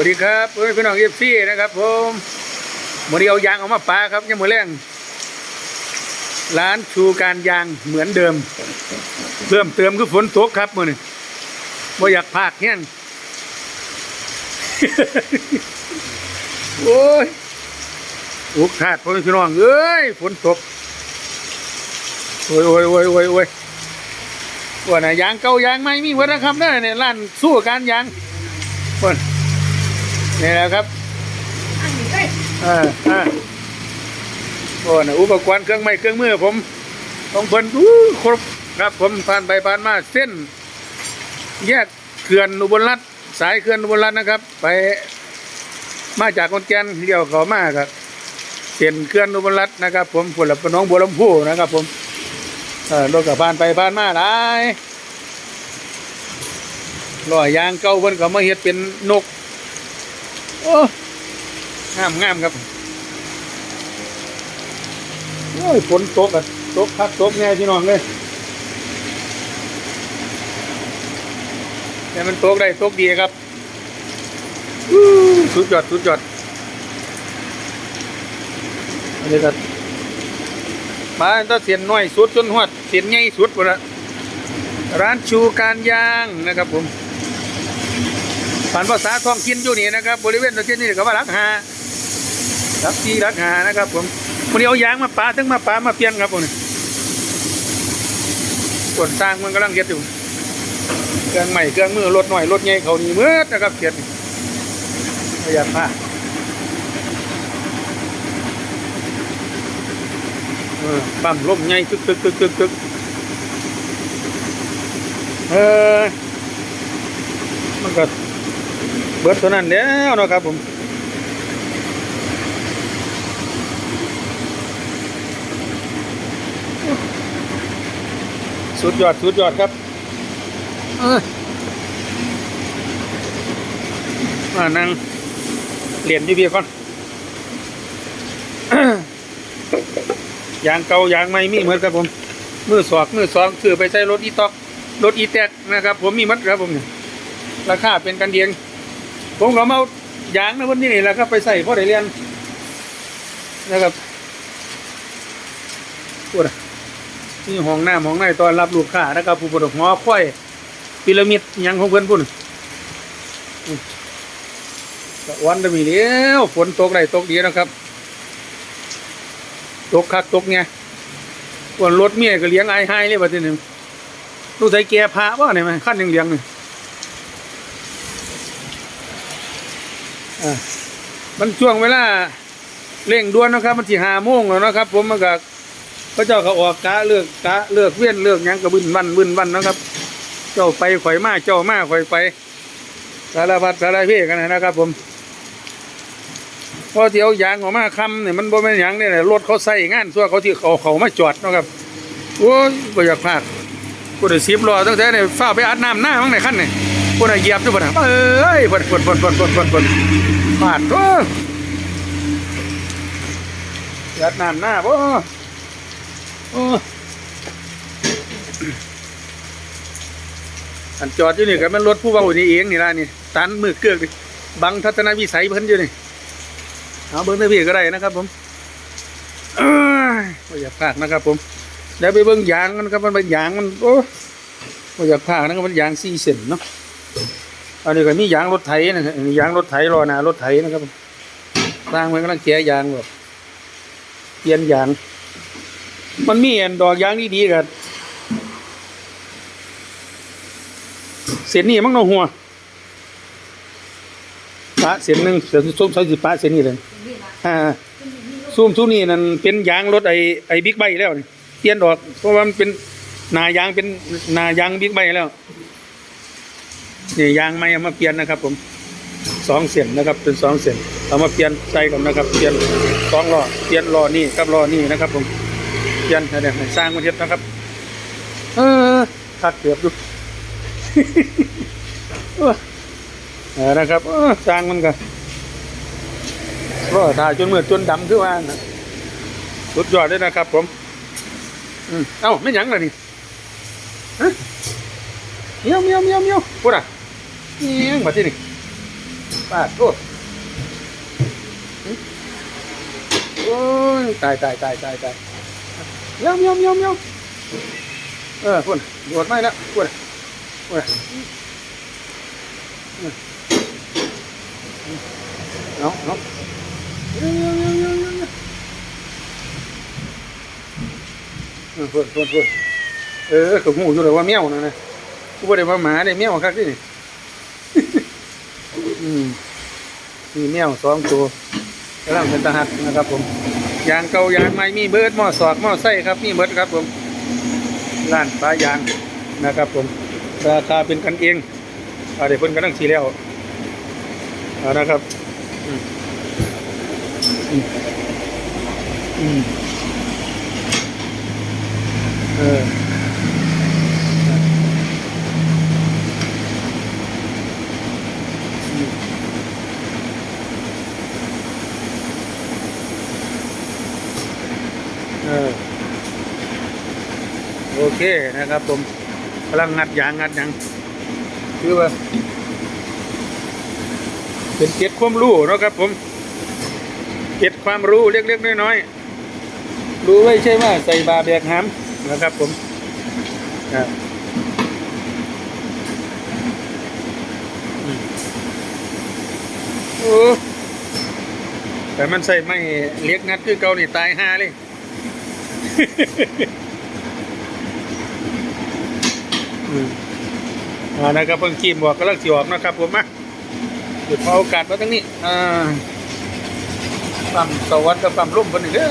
วัสดีครับเพื่อนพี่น้องเอฟซีนะครับผมมือนี้เอายางออกมาปาครับยังมือแรงร้านชูการยางเหมือนเดิมเพิ่มเติมคือฝนตกครับมือนี้บ่อยากพากเงี้ยโอ้ยอุกขาดพ่อพี่น้องเอ้ยฝนตกโอ้ยโอ้ยโอ้ยโอ้ยโอ้ยว่าน่ะยางเก่ายางใหม่มีหมดนะครับเด้อเนี่ยร้านสู้การยางเพิ่ นนี่แหละครับอันนี้เลยอ่าอ่าโอ้นะอุปกรณ์เครื่องไม้เครื่องมือผมของเพิ่นอู้ครบครับ ผมผ่านไปผ่านมาเส้น แยกเขื่อนอุบลรัฐสายเขื่อนอุบลรัฐนะครับ ไปมาจากคนแก่นเลี้ยวเขามาครับเส้นเขื่อนอุบลรัฐนะครับ ผมผลปน้องบัวลำพูนะครับ ผมเออรถกับผ่านไปผ่านมาหลายลอยยางเก่าเพิ่นก็มาเฮ็ดเป็นนก โอ้งามงามครับโอ้ยฝนตกอะตกพักตกแง่พี่น้องเลยแต่มันตกได้ตกดีครับสุดยอดสุดยอดอันนี้ก็มาถ้าเสียนน้อยสุดจนหวดเสียนใหญ่สุดหมดละร้านชูการยางนะครับผม ผ่านภาษาท้องถิ่นอยู่นี่นะครับ บริเวณตรงนี้ก็ว่ารักหารักที่รักหานะครับผมวันนี้เอายางมาปาถึงมาปามาเปลี่ยนครับผมส่วนสร้างมันกำลังเก็บอยู่เครื่องใหม่เครื่องมือรถหน่อยรถใหญ่เขานี่เมื่อนะครับเก็บนี่ประหยัดมากเออปั๊มลมใหญ่ตึกตึกตึกตึกตึกเออมันก็ เบิดเท่านั้นแล้วเนาะครับผมสุดยอดสุดยอดครับเอ้ยมานั่งเหรียญที่พี่ก่อนยางเก่ายางใหม่มีเหมือนครับผม มือสอกมือสองซื้อไปใช้รถอีตอกรถอีแตกนะครับ ผมมีหมัดครับผมเนี่ยราคาเป็นกันเดียง ผมก็มาเอายางนะวันนี้นี่แหละครับไปใส่พ่อได้เรียนนะครับพูดอะนี่ห้องน้ำห้องในตอนรับลูกค้านะครับผู้ประดกหอค่อยพีระมิดหยังของเพื่อนพุ่นวันจะมีแล้วฝนตกได้ตกดีนะครับ ตกคักตกไงวันรถเมียก็เลี้ยงไอ้ไห้เลยบัดนี้ลูกใส่แก่พระว่าเนี่ยไหมขั้นยังเลี้ยงนี่อ่ มันช่วงเวลาเร่งด่วนนะครับ มันที่หาโมงแล้วนะครับ ผมมันก็พระเจ้าก็ออกกะเลือกกะเลือกเวียนเลือกยังกระบึนวันบึนวันนะครับ เจ้าไปข่อยมาเจ้ามาข่อยไปสารพัดสารเพกันนะครับ ผมพอเที่ยวยางออกมาคำเนี่ยมันบ่แม่นหยังเนี่ยรถเขาใส่งานส่วนเขาที่เขาเขามาจอดนะครับโอ้ยบ่อยากพลาดกูได้สิบล้อตั้งแต่เนี่ยฝ้าไปอาบน้ำหน้ามั้งในขั้นเนี่ย กูได้เหยียบด้วยบ่นะเอ้ยปวดปวดปวดปวดปวดปวดปวดปาดโอ้ยัดน้ำหน้าบ่โอ้อันจอดอยู่นี่ก็มันรถผู้เบานี่เองนี่ล่ะนี่ตันมือเกือกดิบังทัศนวิสัยเพิ่นอยู่นี่เอาเบิ่งได้พี่ก็ได้นะครับ ผมเอ้ยบ่อยาพลาดนะครับ ผมเดี๋ยวไปเบิ่งยางมันครับมันเป็นยางมันโอ้อยาพลาดนะครับมันยาง4เส้นเนาะ อันนี้ก็มียางรถไถนะยางรถไถรอหนารถไถนะครับสร้างมันกำลังแกะยางแบบเปลี่ยนยาง มันมีอันดอกยางดีๆกันเส้นนี้มันเอาหัวปะเส้นหนึ่งเส้นส้มใส่สิปะเส้นนี้เลยอ่าซูมซูนี่นั่นเป็นยางรถไอไอบิ๊กไบค์แล้วนี่เปลี่ยนดอกเพราะว่ามันเป็นหนายางเป็นหนายางบิ๊กไบค์แล้ว นี่ยางไม่เอามาเปลี่ยนนะครับผมสองเส้นนะครับเป็นสองเส้นเอามาเปลี่ยนใส่กันนะครับ เปลี่ยนสองล้อเปลี่ยนล้อนี่กับล้อนี่นะครับ ผมเปลี่ยนให้ได้ให้สร้างมาเทียบนะครับ เออคักเกือบดูเออเอนะครับเออสร้างมันก็ก็ถ่ายจนเมืดจนดำขึ้นมานะสุดยอดเลยนะครับ ผมอืมเอ้าไม่ยังเลยนี่เมียวเมียวเมียวเมียวพูดอะ เมียวมาที่นี่ปาดโทษโอ้ยตายตายตายตายตายเมียวเมียวเมียวเมียวเออพุ่นโดดไม่ล้วพุ่นพุ่นเอาเอาเมียวเมียวเมียวเมียวเมียวเออพุ่นพุ่นพุ่นเออก็หูอยู่เลยว่าเมียวนะนะกูบ่ได้ว่าหมาได้เมียวคักดินี่ อืม มีแมวสองตัวกำลังเป็นตาหักนะครับ ผมยางเก่ายางใหม่มีเบิร์ดหม้อสอกหม้อไส้ครับมีเบิร์ดครับผมร้านปลายางนะครับ ผมราคาเป็นกันเองอาเดี๋ยวเพิ่นกำลังสีแล้วนะครับอืมอืมเออ โอเคนะครับผมกำลังงัดยางงัดยังคือว่า เป็นเก็ดความรู้เนาะครับผมเก็ดความรู้เล็กๆน้อยๆรู้ไว้ใช่ว่าใส่บาแบกหามนะครับผมอ่าอืมโอ้แต่มันใส่ไม่เลี้ยกงัดคือเกานี่ตายห่าเลย อ่านะครับเพิ่งขีมบอกก็เลิกสิออกนะครับผมมาหยุดพอโอกาสมาตั้งนี้อ่าปั๊มสวัสดิ์กับปั๊มร่มคนหนึ่งเด้อ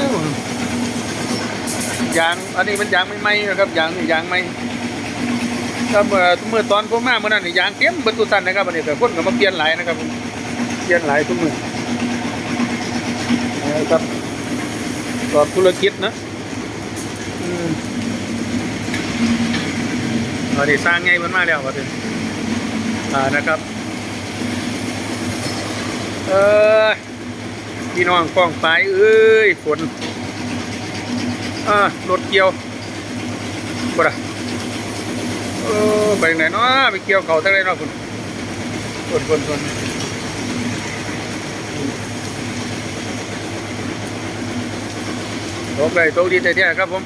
ยางอันนี้มันยางไม่ไหมนะครับยางนี่ยางไม่ถ้าเมื่อเมื่อตอนผมมาเมื่อนั้นนี่ยางเต็มเบรรทุสันนะครับอันนี้แต่คนก็มาเปลี่ยนหลายนะครับเปลี่ยนหลายทุกมือนะครับตอบธุรกิจนะอืม อันนี้สร้างไงมันมาแล้วก็ถึงอ่านะครับเออพี่น้องกล้องไปเอ้ยฝนอ่ารถเกี่ยวบ่ละเออไปไหนเนาะไปเกี่ยวเขาทั้งไรเนาะคุณฝนฝนฝนตกได้ตกดีแท้ๆครับผม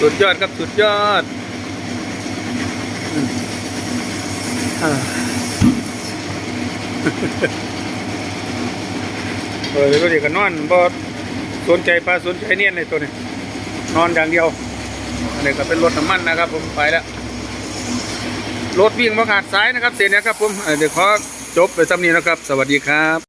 สุดยอดครับสุดยอดอืมอ่าเออแล้วก็เด็กก็นอนบ่สนใจปลาสนใจเนี่ยในตัวนี้ นอนอย่างเดียวอันนี้ก็เป็นรถน้ำมันนะครับผมไปแล้วรถวิ่งมาขาดซ้ายนะครับ เสร็จนะครับผมเออเดี๋ยวขอจบไปซ้ำนี้นะครับ สวัสดีครับ